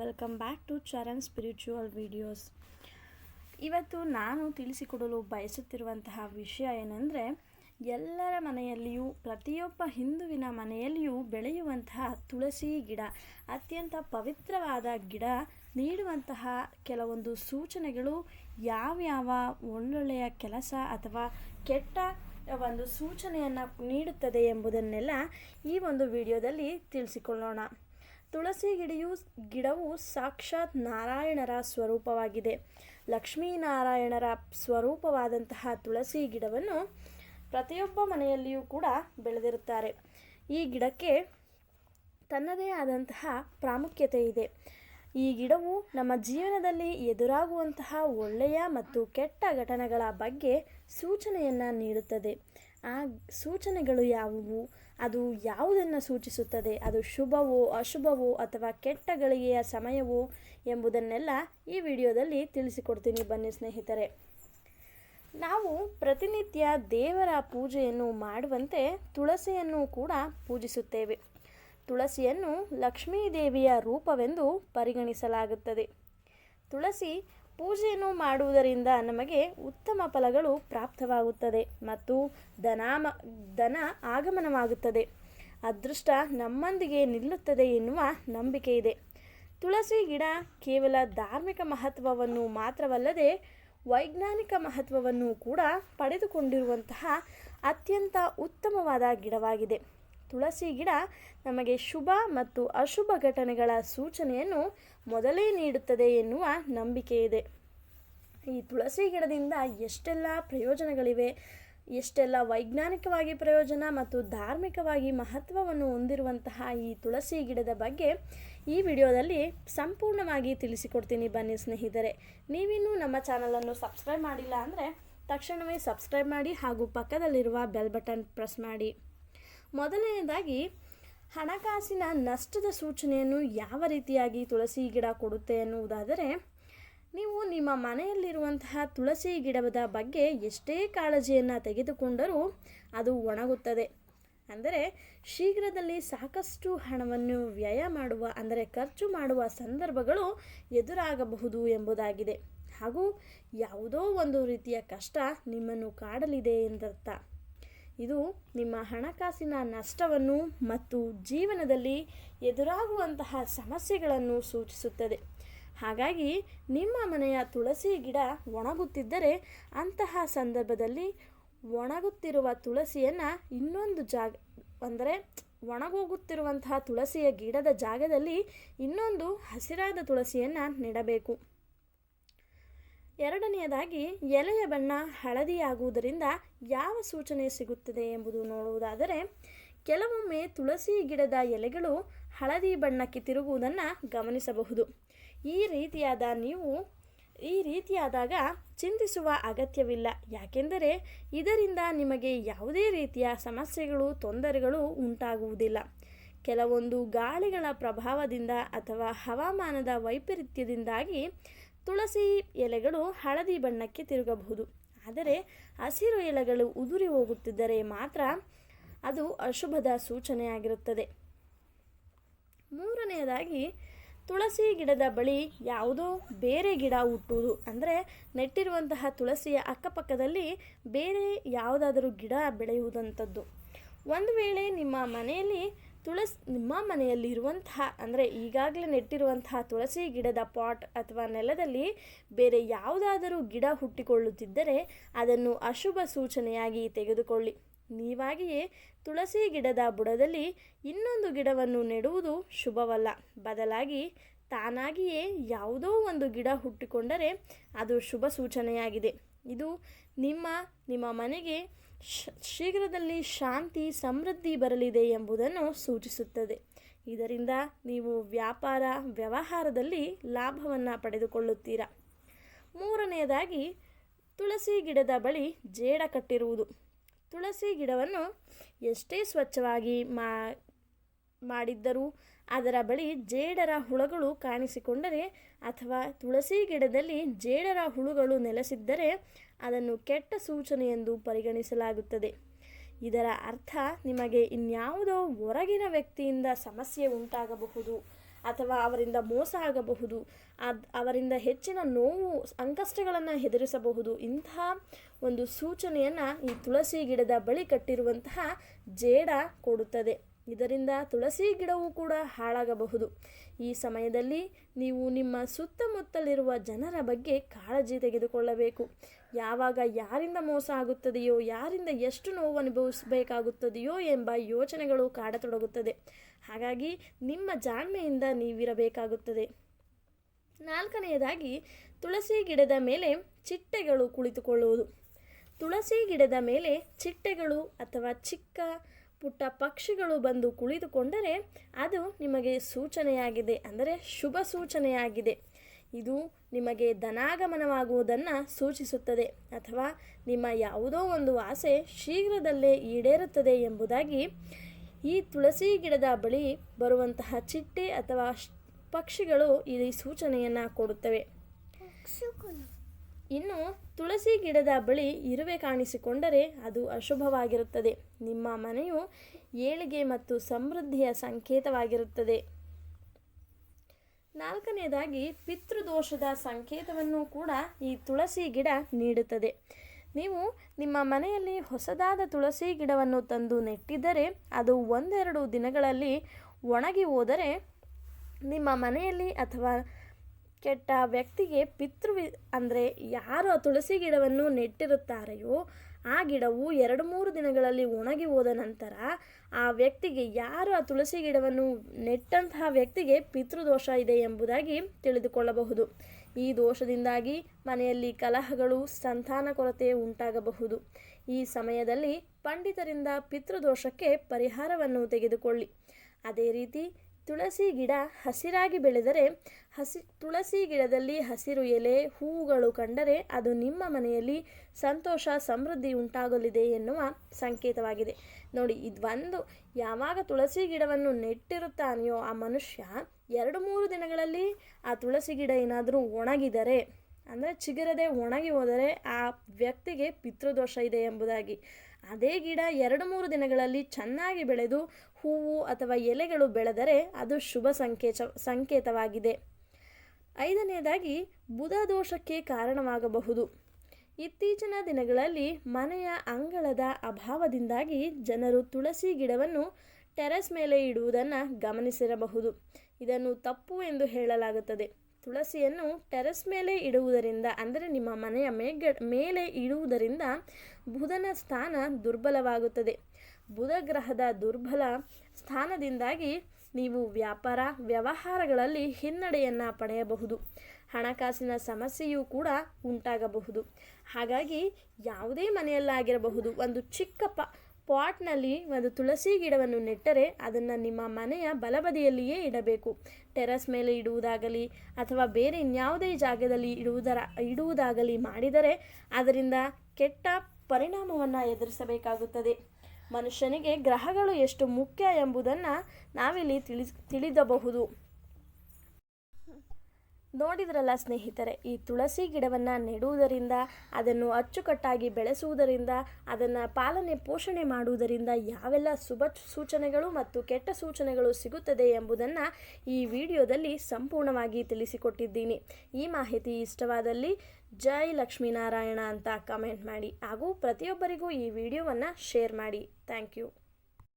Welcome back to Charan spiritual videos. ಇವತ್ತು ನಾನು ತಿಳಿಸಿಕೊಡಲು ಬಯಸುತ್ತಿರುವಂತಹ ವಿಷಯ ಏನೆಂದರೆ, ಎಲ್ಲರ ಮನೆಯಲ್ಲಿಯೂ, ಪ್ರತಿಯೊಬ್ಬ ಹಿಂದುವಿನ ಮನೆಯಲ್ಲಿಯೂ ಬೆಳೆಯುವಂತಹ ತುಳಸಿ ಗಿಡ, ಅತ್ಯಂತ ಪವಿತ್ರವಾದ ಗಿಡ ನೀಡುವಂತಹ ಕೆಲವೊಂದು ಸೂಚನೆಗಳು ಯಾವ್ಯಾವ ಒಳ್ಳೊಳ್ಳೆಯ ಕೆಲಸ ಅಥವಾ ಕೆಟ್ಟ ಒಂದು ಸೂಚನೆಯನ್ನು ನೀಡುತ್ತದೆ ಎಂಬುದನ್ನೆಲ್ಲ ಈ ಒಂದು ವಿಡಿಯೋದಲ್ಲಿ ತಿಳಿಸಿಕೊಳ್ಳೋಣ. ತುಳಸಿ ಗಿಡಿಯು, ಗಿಡವು ಸಾಕ್ಷಾತ್ ನಾರಾಯಣರ ಸ್ವರೂಪವಾಗಿದೆ. ಲಕ್ಷ್ಮೀನಾರಾಯಣರ ಸ್ವರೂಪವಾದಂತಹ ತುಳಸಿ ಗಿಡವನ್ನು ಪ್ರತಿಯೊಬ್ಬ ಮನೆಯಲ್ಲಿಯೂ ಕೂಡ ಬೆಳೆದಿರುತ್ತಾರೆ. ಈ ಗಿಡಕ್ಕೆ ತನ್ನದೇ ಆದಂತಹ ಪ್ರಾಮುಖ್ಯತೆ ಇದೆ. ಈ ಗಿಡವು ನಮ್ಮ ಜೀವನದಲ್ಲಿ ಎದುರಾಗುವಂತಹ ಒಳ್ಳೆಯ ಮತ್ತು ಕೆಟ್ಟ ಘಟನೆಗಳ ಬಗ್ಗೆ ಸೂಚನೆಯನ್ನು ನೀಡುತ್ತದೆ. ಆ ಸೂಚನೆಗಳು ಯಾವುವು? ಅದು ಯಾವುದನ್ನು ಸೂಚಿಸುತ್ತದೆ? ಅದು ಶುಭವೋ, ಅಶುಭವೋ ಅಥವಾ ಕೆಟ್ಟ ಗಳಿಗೆಯ ಸಮಯವೋ ಎಂಬುದನ್ನೆಲ್ಲ ಈ ವಿಡಿಯೋದಲ್ಲಿ ತಿಳಿಸಿಕೊಡ್ತೀನಿ ಬನ್ನಿ ಸ್ನೇಹಿತರೆ. ನಾವು ಪ್ರತಿನಿತ್ಯ ದೇವರ ಪೂಜೆಯನ್ನು ಮಾಡುವಂತೆ ತುಳಸಿಯನ್ನು ಕೂಡ ಪೂಜಿಸುತ್ತೇವೆ. ತುಳಸಿಯನ್ನು ಲಕ್ಷ್ಮೀ ದೇವಿಯ ರೂಪವೆಂದು ಪರಿಗಣಿಸಲಾಗುತ್ತದೆ. ತುಳಸಿ ಪೂಜೆಯನ್ನು ಮಾಡುವುದರಿಂದ ನಮಗೆ ಉತ್ತಮ ಫಲಗಳು ಪ್ರಾಪ್ತವಾಗುತ್ತದೆ ಮತ್ತು ಧನಾಮ, ಧನ ಆಗಮನವಾಗುತ್ತದೆ. ಅದೃಷ್ಟ ನಮ್ಮೊಂದಿಗೆ ನಿಲ್ಲುತ್ತದೆ ಎನ್ನುವ ನಂಬಿಕೆ ಇದೆ. ತುಳಸಿ ಗಿಡ ಕೇವಲ ಧಾರ್ಮಿಕ ಮಹತ್ವವನ್ನು ಮಾತ್ರವಲ್ಲದೆ ವೈಜ್ಞಾನಿಕ ಮಹತ್ವವನ್ನು ಕೂಡ ಪಡೆದುಕೊಂಡಿರುವಂತಹ ಅತ್ಯಂತ ಉತ್ತಮವಾದ ಗಿಡವಾಗಿದೆ. ತುಳಸಿ ಗಿಡ ನಮಗೆ ಶುಭ ಮತ್ತು ಅಶುಭ ಘಟನೆಗಳ ಸೂಚನೆಯನ್ನು ಮೊದಲೇ ನೀಡುತ್ತದೆ ಎನ್ನುವ ನಂಬಿಕೆ ಇದೆ. ಈ ತುಳಸಿ ಗಿಡದಿಂದ ಎಷ್ಟೆಲ್ಲ ಪ್ರಯೋಜನಗಳಿವೆ, ಎಷ್ಟೆಲ್ಲ ವೈಜ್ಞಾನಿಕವಾಗಿ ಪ್ರಯೋಜನ ಮತ್ತು ಧಾರ್ಮಿಕವಾಗಿ ಮಹತ್ವವನ್ನು ಹೊಂದಿರುವಂತಹ ಈ ತುಳಸಿ ಗಿಡದ ಬಗ್ಗೆ ಈ ವಿಡಿಯೋದಲ್ಲಿ ಸಂಪೂರ್ಣವಾಗಿ ತಿಳಿಸಿಕೊಡ್ತೀನಿ ಬನ್ನಿ ಸ್ನೇಹಿತರೆ. ನೀವಿನ್ನೂ ನಮ್ಮ ಚಾನಲನ್ನು ಸಬ್ಸ್ಕ್ರೈಬ್ ಮಾಡಿಲ್ಲ ಅಂದರೆ ತಕ್ಷಣವೇ ಸಬ್ಸ್ಕ್ರೈಬ್ ಮಾಡಿ ಹಾಗೂ ಪಕ್ಕದಲ್ಲಿರುವ ಬೆಲ್ ಬಟನ್ ಪ್ರೆಸ್ ಮಾಡಿ. ಮೊದಲನೆಯದಾಗಿ ಹಣಕಾಸಿನ ನಷ್ಟದ ಸೂಚನೆಯನ್ನು ಯಾವ ರೀತಿಯಾಗಿ ತುಳಸಿ ಗಿಡ ಕೊಡುತ್ತೆ ಎನ್ನುವುದಾದರೆ, ನೀವು ನಿಮ್ಮ ಮನೆಯಲ್ಲಿರುವಂತಹ ತುಳಸಿ ಗಿಡದ ಬಗ್ಗೆ ಎಷ್ಟೇ ಕಾಳಜಿಯನ್ನು ತೆಗೆದುಕೊಂಡರೂ ಅದು ಒಣಗುತ್ತದೆ. ಅಂದರೆ ಶೀಘ್ರದಲ್ಲಿ ಸಾಕಷ್ಟು ಹಣವನ್ನು ವ್ಯಯ ಮಾಡುವ, ಅಂದರೆ ಖರ್ಚು ಮಾಡುವ ಸಂದರ್ಭಗಳು ಎದುರಾಗಬಹುದು ಎಂಬುದಾಗಿದೆ. ಹಾಗೂ ಯಾವುದೋ ಒಂದು ರೀತಿಯ ಕಷ್ಟ ನಿಮ್ಮನ್ನು ಕಾಡಲಿದೆ ಎಂದರ್ಥ. ಇದು ನಿಮ್ಮ ಹಣಕಾಸಿನ ನಷ್ಟವನ್ನು ಮತ್ತು ಜೀವನದಲ್ಲಿ ಎದುರಾಗುವಂತಹ ಸಮಸ್ಯೆಗಳನ್ನು ಸೂಚಿಸುತ್ತದೆ. ಹಾಗಾಗಿ ನಿಮ್ಮ ಮನೆಯ ತುಳಸಿ ಗಿಡ ಒಣಗುತ್ತಿದ್ದರೆ ಅಂತಹ ಸಂದರ್ಭದಲ್ಲಿ ಒಣಗುತ್ತಿರುವ ತುಳಸಿಯನ್ನು ಇನ್ನೊಂದು ಜಾಗ, ಅಂದರೆ ಒಣಗೋಗುತ್ತಿರುವಂತಹ ತುಳಸಿಯ ಗಿಡದ ಜಾಗದಲ್ಲಿ ಇನ್ನೊಂದು ಹಸಿರಾದ ತುಳಸಿಯನ್ನು ನೆಡಬೇಕು. ಎರಡನೆಯದಾಗಿ, ಎಲೆಯ ಬಣ್ಣ ಹಳದಿಯಾಗುವುದರಿಂದ ಯಾವ ಸೂಚನೆ ಸಿಗುತ್ತದೆ ಎಂಬುದು ನೋಡುವುದಾದರೆ, ಕೆಲವೊಮ್ಮೆ ತುಳಸಿ ಗಿಡದ ಎಲೆಗಳು ಹಳದಿ ಬಣ್ಣಕ್ಕೆ ತಿರುಗುವುದನ್ನು ಗಮನಿಸಬಹುದು. ಈ ರೀತಿಯಾದ ನೀವು, ಈ ರೀತಿಯಾದಾಗ ಚಿಂತಿಸುವ ಅಗತ್ಯವಿಲ್ಲ. ಯಾಕೆಂದರೆ, ಇದರಿಂದ ನಿಮಗೆ ಯಾವುದೇ ರೀತಿಯ ಸಮಸ್ಯೆಗಳು, ತೊಂದರೆಗಳು ಉಂಟಾಗುವುದಿಲ್ಲ. ಕೆಲವೊಂದು ಗಾಳಿಗಳ ಪ್ರಭಾವದಿಂದ ಅಥವಾ ಹವಾಮಾನದ ವೈಪರೀತ್ಯದಿಂದಾಗಿ ತುಳಸಿ ಎಲೆಗಳು ಹಳದಿ ಬಣ್ಣಕ್ಕೆ ತಿರುಗಬಹುದು. ಆದರೆ ಹಸಿರು ಎಲೆಗಳು ಉದುರಿ ಹೋಗುತ್ತಿದ್ದರೆ ಮಾತ್ರ ಅದು ಅಶುಭದ ಸೂಚನೆಯಾಗಿರುತ್ತದೆ. ಮೂರನೆಯದಾಗಿ, ತುಳಸಿ ಗಿಡದ ಬಳಿ ಯಾವುದೋ ಬೇರೆ ಗಿಡ ಹುಟ್ಟುವುದು. ಅಂದರೆ ನೆಟ್ಟಿರುವಂತಹ ತುಳಸಿಯ ಅಕ್ಕಪಕ್ಕದಲ್ಲಿ ಬೇರೆ ಯಾವುದಾದರೂ ಗಿಡ ಬೆಳೆಯುವುದಂಥದ್ದು. ಒಂದು ವೇಳೆ ನಿಮ್ಮ ಮನೆಯಲ್ಲಿ ತುಳಸಿ ನಿಮ್ಮ ಮನೆಯಲ್ಲಿರುವಂತಹ, ಅಂದರೆ ಈಗಾಗಲೇ ನೆಟ್ಟಿರುವಂತಹ ತುಳಸಿ ಗಿಡದ ಪಾಟ್ ಅಥವಾ ನೆಲದಲ್ಲಿ ಬೇರೆ ಯಾವುದಾದರೂ ಗಿಡ ಹುಟ್ಟಿಕೊಳ್ಳುತ್ತಿದ್ದರೆ ಅದನ್ನು ಅಶುಭ ಸೂಚನೆಯಾಗಿ ತೆಗೆದುಕೊಳ್ಳಿ. ನೀವಾಗಿಯೇ ತುಳಸಿ ಗಿಡದ ಬುಡದಲ್ಲಿ ಇನ್ನೊಂದು ಗಿಡವನ್ನು ನೆಡುವುದು ಶುಭವಲ್ಲ. ಬದಲಾಗಿ ತಾನಾಗಿಯೇ ಯಾವುದೋ ಒಂದು ಗಿಡ ಹುಟ್ಟಿಕೊಂಡರೆ ಅದು ಶುಭ ಸೂಚನೆಯಾಗಿದೆ. ಇದು ನಿಮ್ಮ ನಿಮ್ಮ ಮನೆಗೆ ಶೀಘ್ರದಲ್ಲಿ ಶಾಂತಿ ಸಮೃದ್ಧಿ ಬರಲಿದೆ ಎಂಬುದನ್ನು ಸೂಚಿಸುತ್ತದೆ. ಇದರಿಂದ ನೀವು ವ್ಯಾಪಾರ ವ್ಯವಹಾರದಲ್ಲಿ ಲಾಭವನ್ನು ಪಡೆದುಕೊಳ್ಳುತ್ತೀರಾ? ಮೂರನೆಯದಾಗಿ, ತುಳಸಿ ಗಿಡದ ಬಳಿ ಜೇಡ ಕಟ್ಟಿರುವುದು. ತುಳಸಿ ಗಿಡವನ್ನು ಎಷ್ಟೇ ಸ್ವಚ್ಛವಾಗಿ ಮಾ, ಮಾಡಿದ್ದರೂ ಅದರ ಬಳಿ ಜೇಡರ ಹುಳಗಳು ಕಾಣಿಸಿಕೊಂಡರೆ ಅಥವಾ ತುಳಸಿ ಗಿಡದಲ್ಲಿ ಜೇಡರ ಹುಳುಗಳು ನೆಲೆಸಿದ್ದರೆ ಅದನ್ನು ಕೆಟ್ಟ ಸೂಚನೆ ಎಂದು ಪರಿಗಣಿಸಲಾಗುತ್ತದೆ. ಇದರ ಅರ್ಥ ನಿಮಗೆ ಇನ್ಯಾವುದೋ ಹೊರಗಿನ ವ್ಯಕ್ತಿಯಿಂದ ಸಮಸ್ಯೆ ಉಂಟಾಗಬಹುದು ಅಥವಾ ಅವರಿಂದ ಮೋಸ ಆಗಬಹುದು. ಅದ್ ಅವರಿಂದ ಹೆಚ್ಚಿನ ನೋವು, ಸಂಕಷ್ಟಗಳನ್ನು ಹೆದರಿಸಬಹುದು ಇಂತಹ ಒಂದು ಸೂಚನೆಯನ್ನು ಈ ತುಳಸಿ ಗಿಡದ ಬಳಿ ಕಟ್ಟಿರುವಂತಹ ಜೇಡ ಕೊಡುತ್ತದೆ. ಇದರಿಂದ ತುಳಸಿ ಗಿಡವು ಕೂಡ ಹಾಳಾಗಬಹುದು. ಈ ಸಮಯದಲ್ಲಿ ನೀವು ನಿಮ್ಮ ಸುತ್ತಮುತ್ತಲಿರುವ ಜನರ ಬಗ್ಗೆ ಕಾಳಜಿ ತೆಗೆದುಕೊಳ್ಳಬೇಕು. ಯಾವಾಗ ಯಾರಿಂದ ಮೋಸ ಆಗುತ್ತದೆಯೋ, ಯಾರಿಂದ ಎಷ್ಟು ನೋವು ಅನುಭವಿಸಬೇಕಾಗುತ್ತದೆಯೋ ಎಂಬ ಯೋಚನೆಗಳು ಕಾಡತೊಡಗುತ್ತದೆ. ಹಾಗಾಗಿ ನಿಮ್ಮ ಜಾಣ್ಮೆಯಿಂದ ನೀವಿರಬೇಕಾಗುತ್ತದೆ. ನಾಲ್ಕನೆಯದಾಗಿ, ತುಳಸಿ ಗಿಡದ ಮೇಲೆ ಚಿಟ್ಟೆಗಳು ಕುಳಿತುಕೊಳ್ಳುವುದು. ತುಳಸಿ ಗಿಡದ ಮೇಲೆ ಚಿಟ್ಟೆಗಳು ಅಥವಾ ಚಿಕ್ಕ ಪುಟ್ಟ ಪಕ್ಷಿಗಳು ಬಂದು ಕುಳಿತುಕೊಂಡರೆ ಅದು ನಿಮಗೆ ಸೂಚನೆಯಾಗಿದೆ, ಅಂದರೆ ಶುಭ ಸೂಚನೆಯಾಗಿದೆ. ಇದು ನಿಮಗೆ ಧನಾಗಮನವಾಗುವುದನ್ನು ಸೂಚಿಸುತ್ತದೆ, ಅಥವಾ ನಿಮ್ಮ ಯಾವುದೋ ಒಂದು ಆಸೆ ಶೀಘ್ರದಲ್ಲೇ ಈಡೇರುತ್ತದೆ ಎಂಬುದಾಗಿ ಈ ತುಳಸಿ ಗಿಡದ ಬಳಿ ಬರುವಂತಹ ಚಿಟ್ಟೆ ಅಥವಾ ಪಕ್ಷಿಗಳು ಈ ಸೂಚನೆಯನ್ನು ಕೊಡುತ್ತವೆ. ಇನ್ನು ತುಳಸಿ ಗಿಡದ ಬಳಿ ಇರುವೆ ಕಾಣಿಸಿಕೊಂಡರೆ ಅದು ಅಶುಭವಾಗಿರುತ್ತದೆ. ನಿಮ್ಮ ಮನೆಯು ಏಳಿಗೆ ಮತ್ತು ಸಮೃದ್ಧಿಯ ಸಂಕೇತವಾಗಿರುತ್ತದೆ. ನಾಲ್ಕನೆಯದಾಗಿ, ಪಿತೃದೋಷದ ಸಂಕೇತವನ್ನು ಕೂಡ ಈ ತುಳಸಿ ಗಿಡ ನೀಡುತ್ತದೆ. ನೀವು ನಿಮ್ಮ ಮನೆಯಲ್ಲಿ ಹೊಸದಾದ ತುಳಸಿ ಗಿಡವನ್ನು ತಂದು ನೆಟ್ಟಿದ್ದರೆ, ಅದು ಒಂದೆರಡು ದಿನಗಳಲ್ಲಿ ಒಣಗಿ ಹೋದರೆ, ನಿಮ್ಮ ಮನೆಯಲ್ಲಿ ಅಥವಾ ಕೆಟ್ಟ ವ್ಯಕ್ತಿಗೆ ಪಿತೃ ಅಂದರೆ ಯಾರು ಆ ತುಳಸಿ ಗಿಡವನ್ನು ನೆಟ್ಟಿರುತ್ತಾರೆಯೋ ಆ ಗಿಡವು ಎರಡು ಮೂರು ದಿನಗಳಲ್ಲಿ ಒಣಗಿ ಹೋದ ನಂತರ ಆ ವ್ಯಕ್ತಿಗೆ ಯಾರು ಆ ತುಳಸಿ ಗಿಡವನ್ನು ನೆಟ್ಟಂತಹ ವ್ಯಕ್ತಿಗೆ ಪಿತೃದೋಷ ಇದೆ ಎಂಬುದಾಗಿ ತಿಳಿದುಕೊಳ್ಳಬಹುದು. ಈ ದೋಷದಿಂದಾಗಿ ಮನೆಯಲ್ಲಿ ಕಲಹಗಳು, ಸಂತಾನ ಕೊರತೆ ಉಂಟಾಗಬಹುದು. ಈ ಸಮಯದಲ್ಲಿ ಪಂಡಿತರಿಂದ ಪಿತೃದೋಷಕ್ಕೆ ಪರಿಹಾರವನ್ನು ತೆಗೆದುಕೊಳ್ಳಿ. ಅದೇ ರೀತಿ ತುಳಸಿ ಗಿಡ ಹಸಿರಾಗಿ ಬೆಳೆದರೆ ಹಸಿ, ತುಳಸಿ ಗಿಡದಲ್ಲಿ ಹಸಿರು ಎಲೆ, ಹೂವುಗಳು ಕಂಡರೆ ಅದು ನಿಮ್ಮ ಮನೆಯಲ್ಲಿ ಸಂತೋಷ, ಸಮೃದ್ಧಿ ಉಂಟಾಗಲಿದೆ ಎನ್ನುವ ಸಂಕೇತವಾಗಿದೆ. ನೋಡಿ ಇದು ಒಂದು ಯಾವಾಗ ತುಳಸಿ ಗಿಡವನ್ನು ನೆಟ್ಟಿರುತ್ತಾನೆಯೋ ಆ ಮನುಷ್ಯ ಎರಡು ಮೂರು ದಿನಗಳಲ್ಲಿ ಆ ತುಳಸಿ ಗಿಡ ಏನಾದರೂ ಒಣಗಿದರೆ, ಅಂದರೆ ಚಿಗುರದೆ ಒಣಗಿ ಹೋದರೆ ಆ ವ್ಯಕ್ತಿಗೆ ಪಿತೃದೋಷ ಇದೆ ಎಂಬುದಾಗಿ. ಅದೇ ಗಿಡ ಎರಡು ಮೂರು ದಿನಗಳಲ್ಲಿ ಚೆನ್ನಾಗಿ ಬೆಳೆದು ಹೂವು ಅಥವಾ ಎಲೆಗಳು ಬೆಳೆದರೆ ಅದು ಶುಭ ಸಂಕೇತ ಸಂಕೇತವಾಗಿದೆ. ಐದನೆಯದಾಗಿ ಬುಧ ದೋಷಕ್ಕೆ ಕಾರಣವಾಗಬಹುದು. ಇತ್ತೀಚಿನ ದಿನಗಳಲ್ಲಿ ಮನೆಯ ಅಂಗಳದ ಅಭಾವದಿಂದಾಗಿ ಜನರು ತುಳಸಿ ಗಿಡವನ್ನು ಟೆರೆಸ್ ಮೇಲೆ ಇಡುವುದನ್ನು ಗಮನಿಸಿರಬಹುದು. ಇದನ್ನು ತಪ್ಪು ಎಂದು ಹೇಳಲಾಗುತ್ತದೆ. ತುಳಸಿಯನ್ನು ಟೆರೆಸ್ ಮೇಲೆ ಇಡುವುದರಿಂದ, ಅಂದರೆ ನಿಮ್ಮ ಮನೆಯ ಮೇಗ ಮೇಲೆ ಇಡುವುದರಿಂದ ಬುಧನ ಸ್ಥಾನ ದುರ್ಬಲವಾಗುತ್ತದೆ. ಬುಧ ಗ್ರಹದ ದುರ್ಬಲ ಸ್ಥಾನದಿಂದಾಗಿ ನೀವು ವ್ಯಾಪಾರ, ವ್ಯವಹಾರಗಳಲ್ಲಿ ಹಿನ್ನಡೆಯನ್ನು ಪಡೆಯಬಹುದು. ಹಣಕಾಸಿನ ಸಮಸ್ಯೆಯೂ ಕೂಡ ಉಂಟಾಗಬಹುದು. ಹಾಗಾಗಿ ಯಾವುದೇ ಮನೆಯಲ್ಲಾಗಿರಬಹುದು. ಒಂದು ಚಿಕ್ಕ ಪಾಟ್ನಲ್ಲಿ ಒಂದು ತುಳಸಿ ಗಿಡವನ್ನು ನೆಟ್ಟರೆ ಅದನ್ನು ನಿಮ್ಮ ಮನೆಯ ಬಲಬದಿಯಲ್ಲಿಯೇ ಇಡಬೇಕು. ಟೆರಸ್ ಮೇಲೆ ಇಡುವುದಾಗಲಿ ಅಥವಾ ಬೇರೆ ಇನ್ಯಾವುದೇ ಜಾಗದಲ್ಲಿ ಇಡುವುದರ, ಇಡುವುದಾಗಲಿ ಮಾಡಿದರೆ ಅದರಿಂದ ಕೆಟ್ಟ ಪರಿಣಾಮವನ್ನು ಎದುರಿಸಬೇಕಾಗುತ್ತದೆ. ಮನುಷ್ಯನಿಗೆ ಗ್ರಹಗಳು ಎಷ್ಟು ಮುಖ್ಯ ಎಂಬುದನ್ನು ನಾವಿಲ್ಲಿ ತಿಳಿ ತಿಳಿದಬಹುದು. ನೋಡಿದ್ರಲ್ಲ ಸ್ನೇಹಿತರೆ, ಈ ತುಳಸಿ ಗಿಡವನ್ನು ನೆಡುವುದರಿಂದ, ಅದನ್ನು ಅಚ್ಚುಕಟ್ಟಾಗಿ ಬೆಳೆಸುವುದರಿಂದ, ಅದನ್ನು ಪಾಲನೆ, ಪೋಷಣೆ ಮಾಡುವುದರಿಂದ ಯಾವೆಲ್ಲ ಶುಭ ಸೂಚನೆಗಳು ಮತ್ತು ಕೆಟ್ಟ ಸೂಚನೆಗಳು ಸಿಗುತ್ತದೆ ಎಂಬುದನ್ನು ಈ ವಿಡಿಯೋದಲ್ಲಿ ಸಂಪೂರ್ಣವಾಗಿ ತಿಳಿಸಿಕೊಟ್ಟಿದ್ದೀನಿ. ಈ ಮಾಹಿತಿ ಇಷ್ಟವಾದಲ್ಲಿ ಜೈ ಲಕ್ಷ್ಮೀನಾರಾಯಣ ಅಂತ ಕಮೆಂಟ್ ಮಾಡಿ. ಹಾಗೂ ಪ್ರತಿಯೊಬ್ಬರಿಗೂ ಈ ವಿಡಿಯೋವನ್ನು ಶೇರ್ ಮಾಡಿ. Thank you